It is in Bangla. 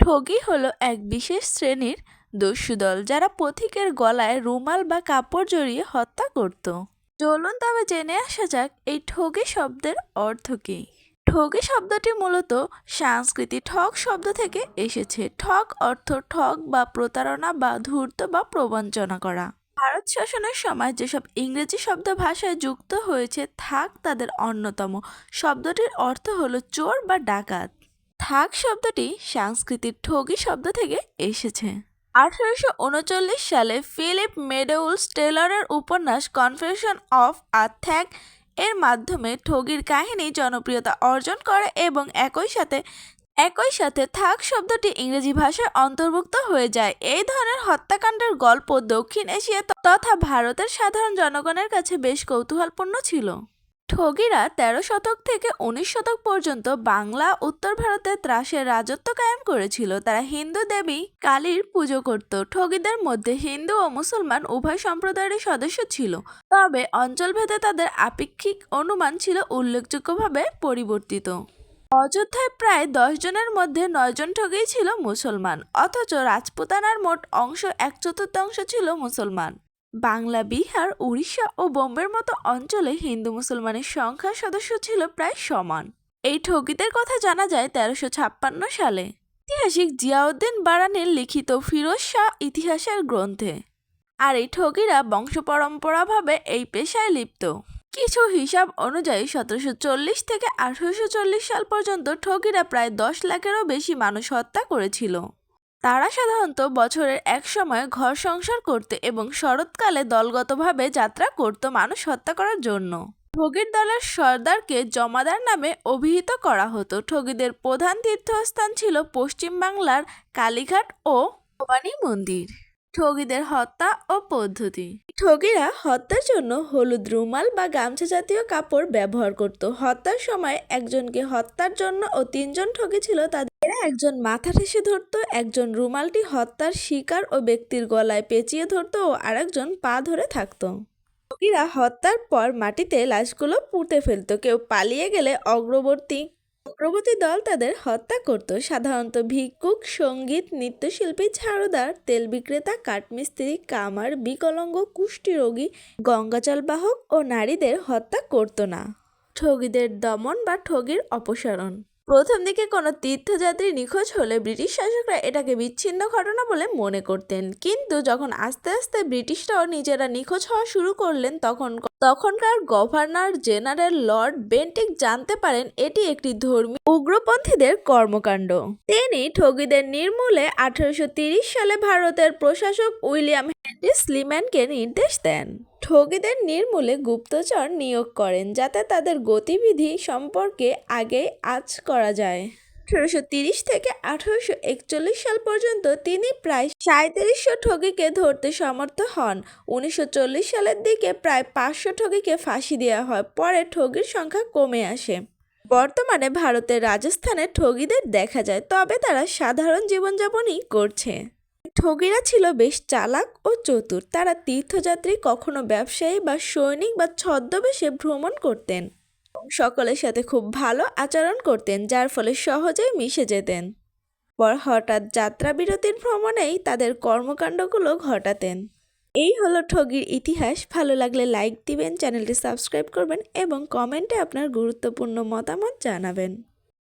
ঠগী হলো এক বিশেষ শ্রেণির দস্যুদল যারা পথিকের গলায় রুমাল বা কাপড় জড়িয়ে হত্যা করত। চলুন তবে জেনে আসা যাক এই ঠগি শব্দের অর্থ কী। ঠগি শব্দটি মূলত সংস্কৃতি ঠগ শব্দ থেকে এসেছে। ঠগ অর্থ ঠগ বা প্রতারণা বা ধূর্ত বা প্রবঞ্চনা করা। ভারত শাসনের সময় যেসব ইংরেজি শব্দ ভাষায় যুক্ত হয়েছে, থাক তাদের অন্যতম। শব্দটির অর্থ হলো চোর বা ডাকাত। থাক শব্দটি সংস্কৃতির ঠগি শব্দ থেকে এসেছে। আঠারোশো উনচল্লিশ সালে ফিলিপ মেডেউলস টেলরের উপন্যাস কনফেশন অফ আ থ্যাক এর মাধ্যমে ঠগির কাহিনী জনপ্রিয়তা অর্জন করে এবং একই সাথে একই সাথে থাক শব্দটি ইংরেজি ভাষায় অন্তর্ভুক্ত হয়ে যায়। এই ধরনের হত্যাকাণ্ডের গল্প দক্ষিণ এশিয়া তথা ভারতের সাধারণ জনগণের কাছে বেশ কৌতূহলপূর্ণ ছিল। ঠগীরা তেরো শতক থেকে উনিশ শতক পর্যন্ত বাংলা, উত্তর ভারতে ত্রাসের রাজত্ব কায়েম করেছিল। তারা হিন্দু দেবী কালীর পুজো করত। ঠগিদের মধ্যে হিন্দু ও মুসলমান উভয় সম্প্রদায়ের সদস্য ছিল। তবে অঞ্চলভেদে তাদের আপেক্ষিক অনুমান ছিল উল্লেখযোগ্যভাবে পরিবর্তিত। অযোধ্যায় প্রায় দশ জনের মধ্যে নয়জন ঠগেই ছিল মুসলমান। অথচ রাজপুতানার মোট অংশ এক চতুর্থাংশ ছিল মুসলমান। বাংলা, বিহার, উড়িষ্যা ও বোম্বের মতো অঞ্চলে হিন্দু মুসলমানের সংখ্যা সদস্য ছিল প্রায় সমান। এই ঠগীদের কথা জানা যায় তেরোশো ছাপ্পান্ন সালে। ঐতিহাসিক জিয়াউদ্দিন বারানের লিখিত ফিরোজ শাহ ইতিহাসের গ্রন্থে। আর এই ঠগীরা বংশ পরম্পরাভাবে এই পেশায় লিপ্ত। কিছু হিসাব অনুযায়ী সতেরোশো চল্লিশ থেকে আঠারোশো চল্লিশ সাল পর্যন্ত ঠগীরা প্রায় দশ লাখেরও বেশি মানুষ হত্যা করেছিল। তারা সাধারণত বছরের এক সময় ঘর সংসার করতে এবং শরৎকালে দলগতভাবে যাত্রা করত মানুষ হত্যা করার জন্য। ঠগির দলের সর্দারকে জমাদার নামে অভিহিত করা হতো। ঠগিদের প্রধান তীর্থস্থান ছিল পশ্চিম বাংলার কালীঘাট ও ভবানী মন্দির। ঠগীদের হত্যা ও পদ্ধতি। ঠগিরা হত্যার জন্য হলুদ রুমাল বা গামছা জাতীয় কাপড় ব্যবহার করত। হত্যার সময় একজনকে হত্যার জন্য ও তিনজন ঠগী ছিল তাদের। এরা একজন মাথা ঠেসে ধরতো, একজন রুমালটি হত্যার শিকার ও ব্যক্তির গলায় পেঁচিয়ে ধরতো ও আরেকজন পা ধরে থাকতো। ঠগিরা হত্যার পর মাটিতে লাশগুলো পুঁতে ফেলতো। কেউ পালিয়ে গেলে অগ্রবর্তী অগ্রবর্তী দল তাদের হত্যা করত। সাধারণত ভিক্ষুক, সংগীত, নৃত্যশিল্পী ছাড়োদার তেল বিক্রেতা, কাঠমিস্ত্রি, কামার, বিকলাঙ্গ কুষ্ঠীরোগী গঙ্গাচলবাহক ও নারীদের হত্যা করত না। ঠগীদের দমন বা ঠগীর অপসারণ। প্রথম দিকে কোনো তীর্থযাত্রী নিখোঁজ হলে ব্রিটিশ শাসকরা এটাকে বিচ্ছিন্ন ঘটনা বলে মনে করতেন। কিন্তু যখন আস্তে আস্তে ব্রিটিশরাও নিজেরা নিখোঁজ হওয়া শুরু করলেন, তখন তখনকার গভর্নর জেনারেল লর্ড বেন্টিক জানতে পারেন এটি একটি ধর্মীয় উগ্রপন্থীদের কর্মকাণ্ড। তিনি ঠগিদের নির্মূলে আঠারোশো সালে ভারতের প্রশাসক উইলিয়াম হেনরি স্লিম্যানকে নির্দেশ দেন। ঠগীদের নির্মূলে গুপ্তচর নিয়োগ করেন, যাতে তাদের গতিবিধি সম্পর্কে আগেই আজ করা যায়। আঠারোশো তিরিশ থেকে আঠারোশো একচল্লিশ সাল পর্যন্ত তিনি প্রায় সাঁত্রিশশো ঠগিকে ধরতে সমর্থ হন। উনিশশো চল্লিশ সালের দিকে প্রায় পাঁচশো ঠগিকে ফাঁসি দেওয়া হয়, পরে ঠগির সংখ্যা কমে আসে। বর্তমানে ভারতের রাজস্থানে ঠগিদের দেখা যায়, তবে তারা সাধারণ জীবনযাপনই করছে। ঠগীরা ছিল বেশ চালাক ও চতুর। তারা তীর্থযাত্রী, কখনো ব্যবসায়ী বা সৈনিক বা ছদ্মবেশে ভ্রমণ করতেন। সকলের সাথে খুব ভালো আচরণ করতেন, যার ফলে সহজেই মিশে যেতেন। পর হঠাৎ যাত্রা বিরতির ভ্রমণেই তাদের কর্মকাণ্ডগুলো ঘটাতেন। এই হলো ঠগির ইতিহাস। ভালো লাগলে লাইক দিবেন, চ্যানেলটি সাবস্ক্রাইব করবেন এবং কমেন্টে আপনার গুরুত্বপূর্ণ মতামত জানাবেন।